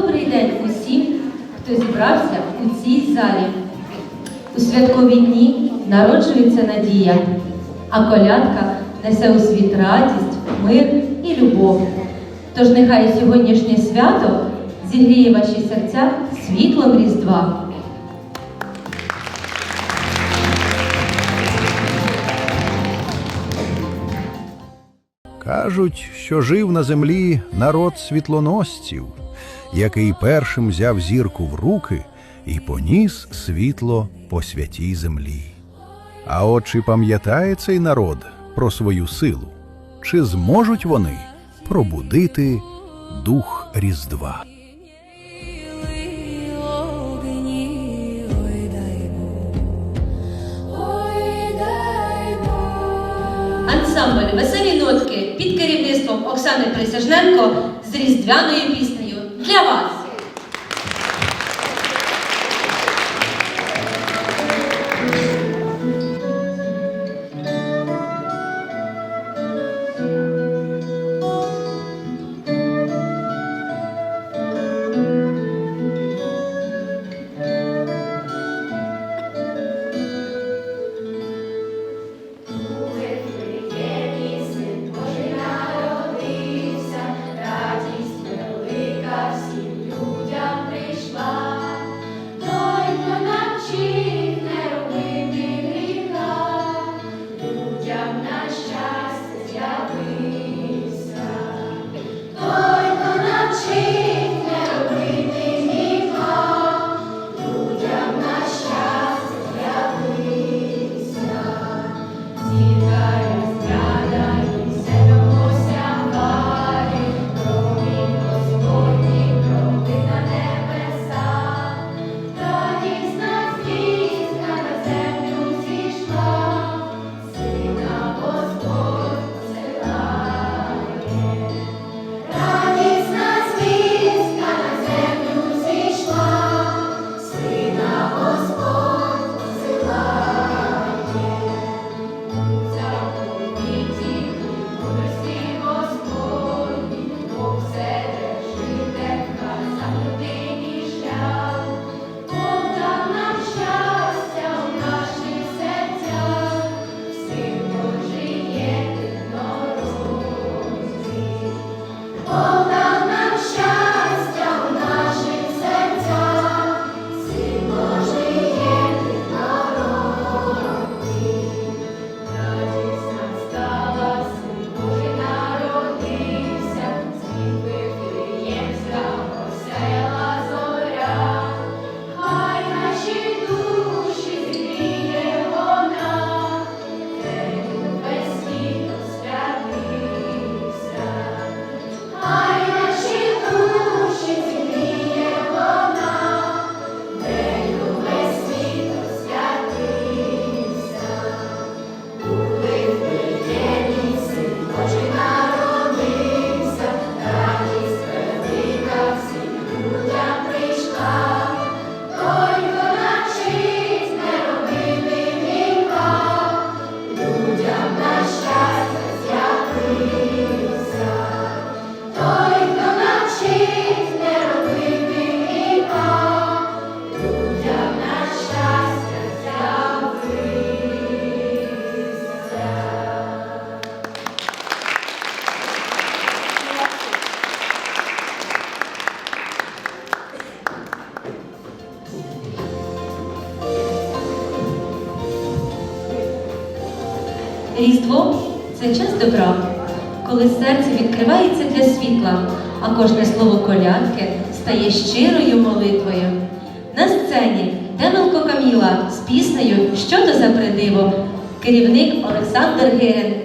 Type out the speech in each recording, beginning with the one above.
Добрий день усім, хто зібрався у цій залі. У святкові дні народжується надія, а колядка несе у світ радість, мир і любов. Тож нехай сьогоднішнє свято зігріє ваші серця світлом Різдва. Кажуть, що жив на землі народ світлоносців, який першим взяв зірку в руки і поніс світло по святій землі. А от чи пам'ятає цей народ про свою силу? Чи зможуть вони пробудити дух Різдва? Ансамбль Веселі нотки під керівництвом Оксани Присяжненко з різдвяною піснею для Різдво це час добра, коли серце відкривається для світла, а кожне слово колядки стає щирою молитвою. На сцені Демелко Каміла з піснею Що то за придиво? Керівник Олександр Гирин.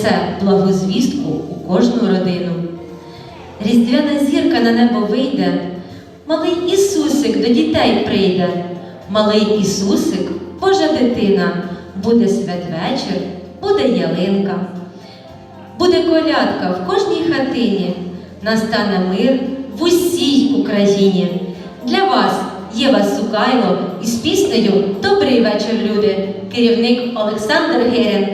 Несе благу звістку у кожну родину. Різдвяна зірка на небо вийде, малий Ісусик до дітей прийде, малий Ісусик, Божа дитина, буде святвечір, буде ялинка. Буде колядка в кожній хатині, настане мир в усій Україні. Для вас Єва Сукайло із піснею Добрий вечір, люди, керівник Олександр Герен.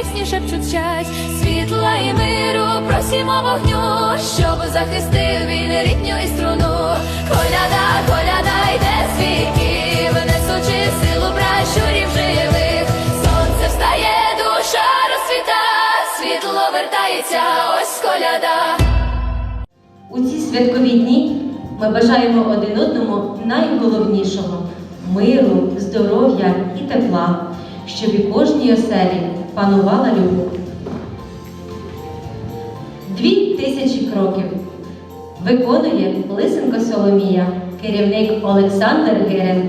Пісні шепчуть світла і миру просімо вогню, щоб захистив він рідню і струну. Коляда, коляда, йде з віків, несучи силу пращурів живих. Сонце встає, душа розцвіта, світло вертається, ось коляда. У ці святкові дні ми бажаємо один одному найголовнішого миру, здоров'я і тепла, щоб у кожній оселі панувала любов. Дві тисячі кроків виконує Лисенко Соломія, керівник Олександр Герен.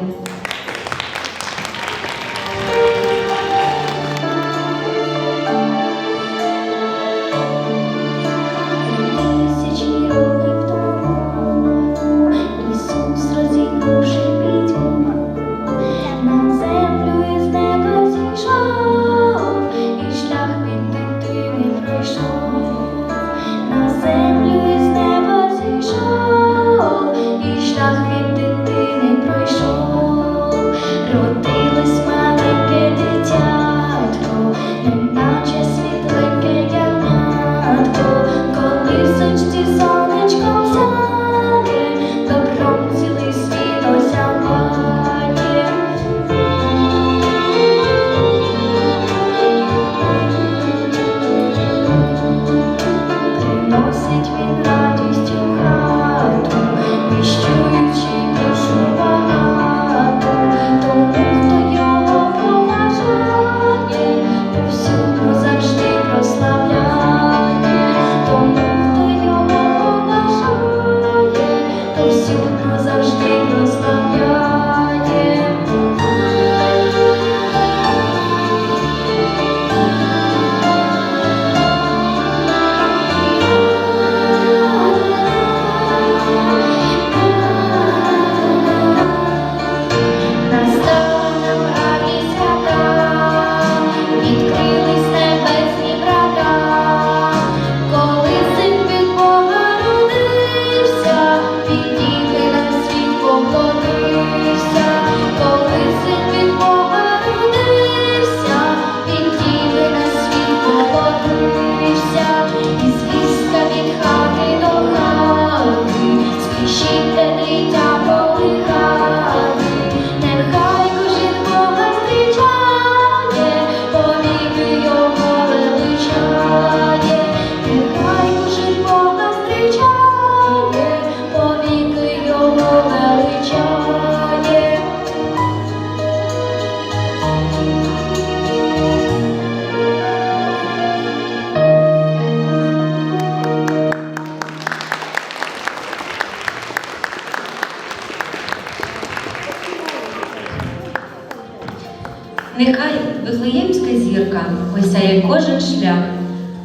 осяє кожен шлях,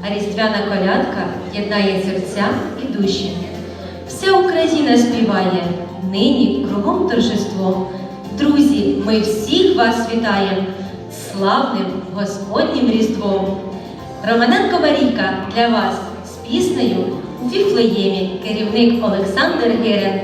а різдвяна колядка єднає серця і душі. Вся Україна співає нині кругом торжеством. Друзі, ми всіх вас вітаємо славним Господнім Різдвом. Романенко Марійка для вас з піснею у Фіфлеємі керівник Олександр Герен.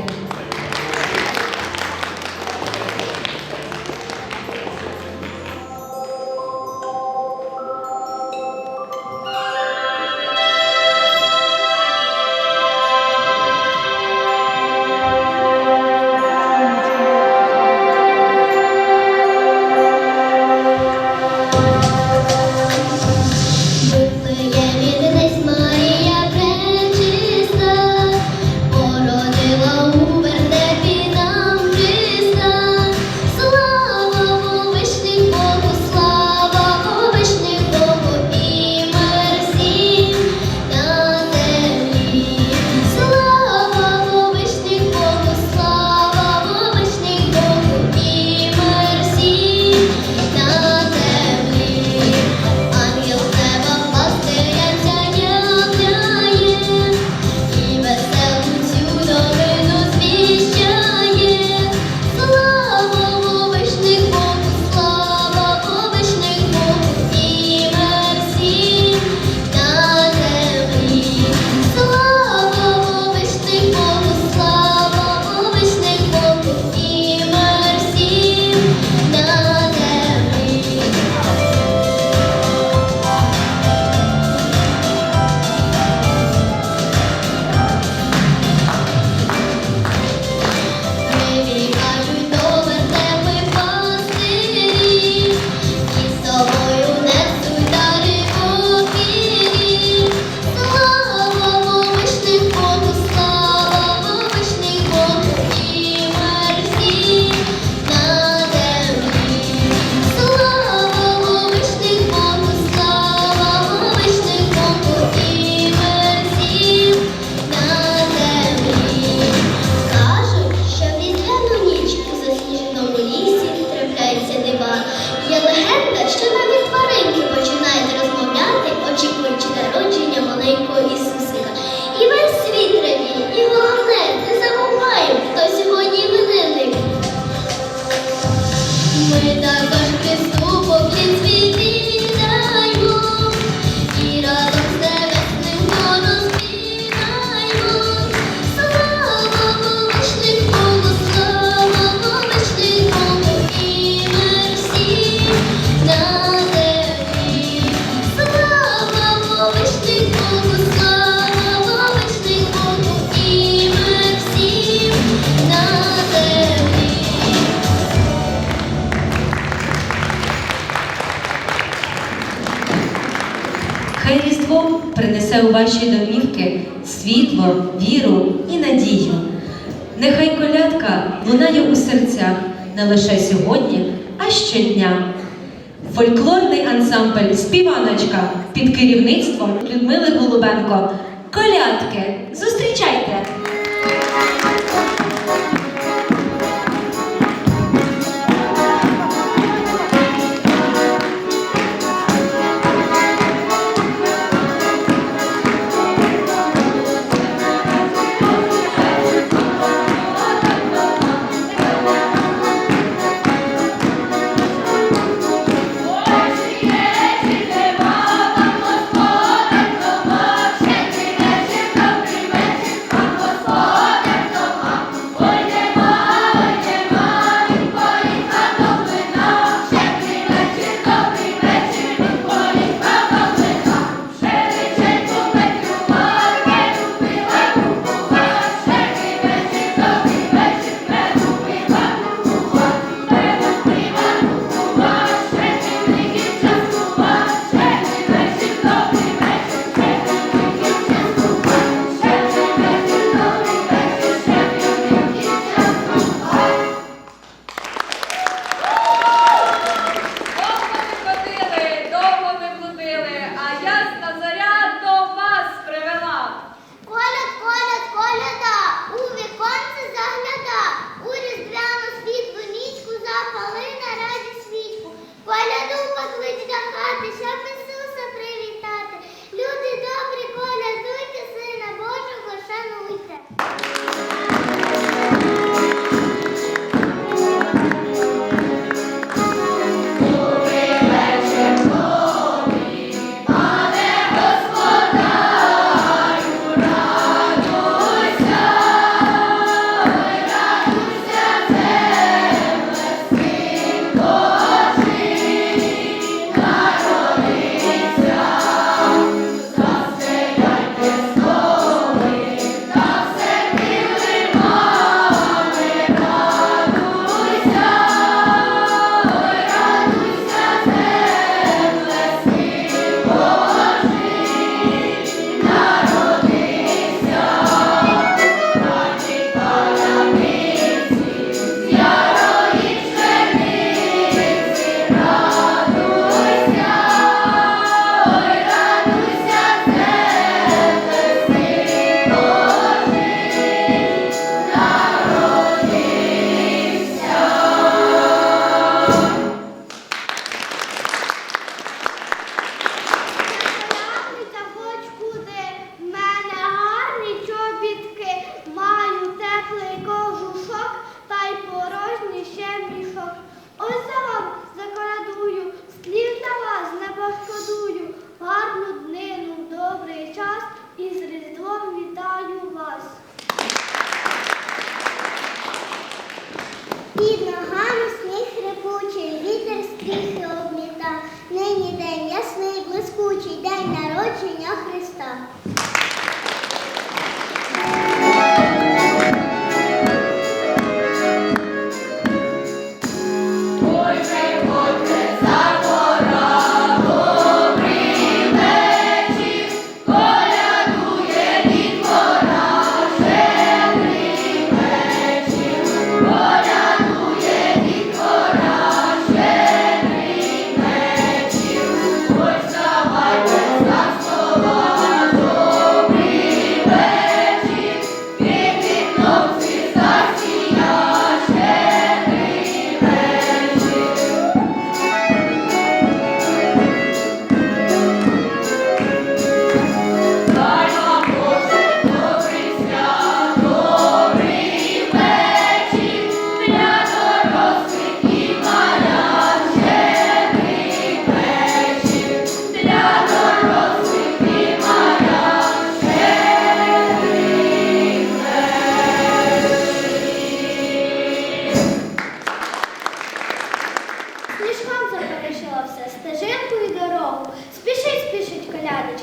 ваші домівки світло, віру і надію. Нехай колядка лунає у серцях не лише сьогодні, а щодня. Фольклорний ансамбль Співаночка під керівництвом Людмили Голубенко. Колядки! Зустрічайте!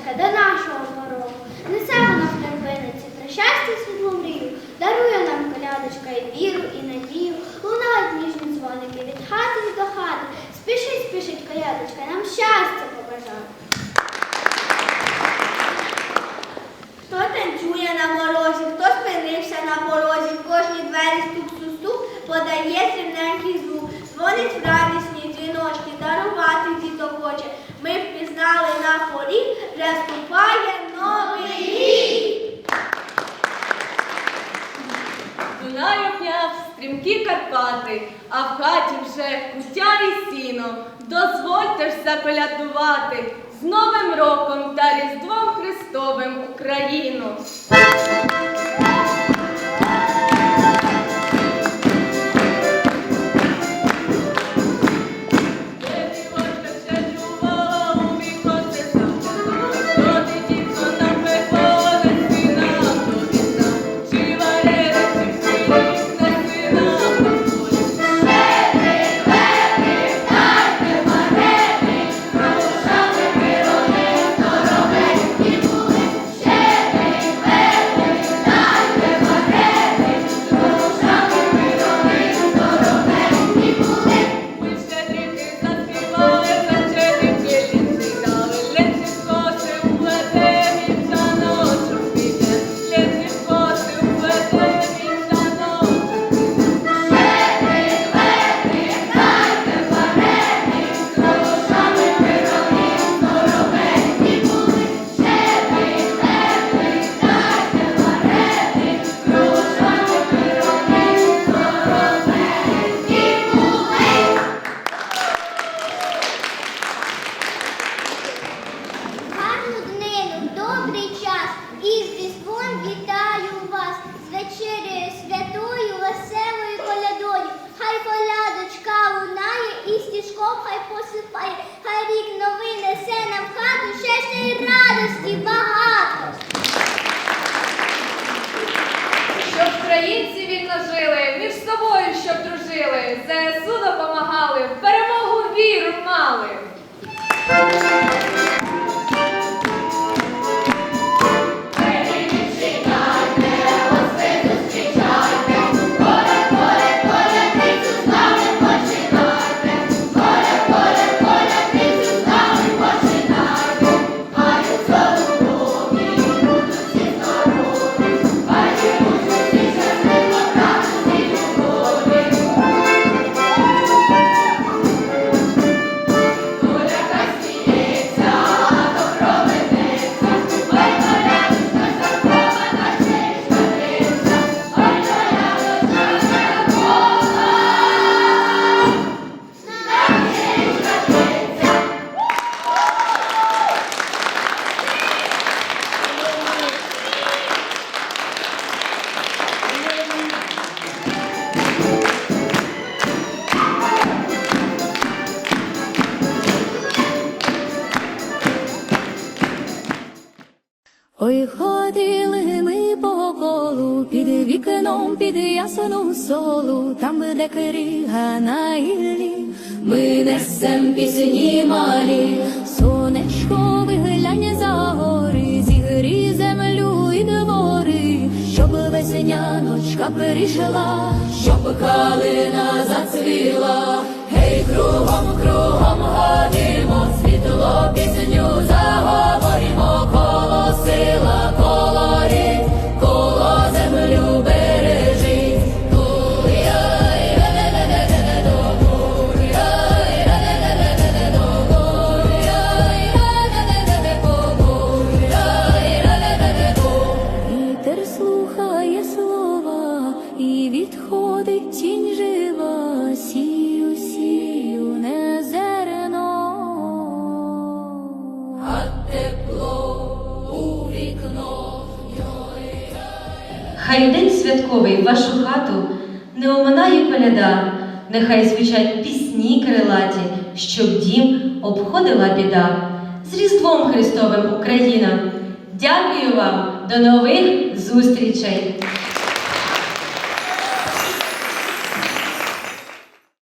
在的呢 power. Сином під ясену солу, там де крига на іллі, ми несем пісні малі, сонечко вигляння за гори, зігрі землю і двори, щоб весняночка прийшла, щоб калина зацвіла, гей, кругом, кругом гадимо світло пісню заговоримо коло сила. нехай звучать пісні крилаті, щоб дім обходила біда. З Різдвом Христовим Україна! Дякую вам, до нових зустрічей!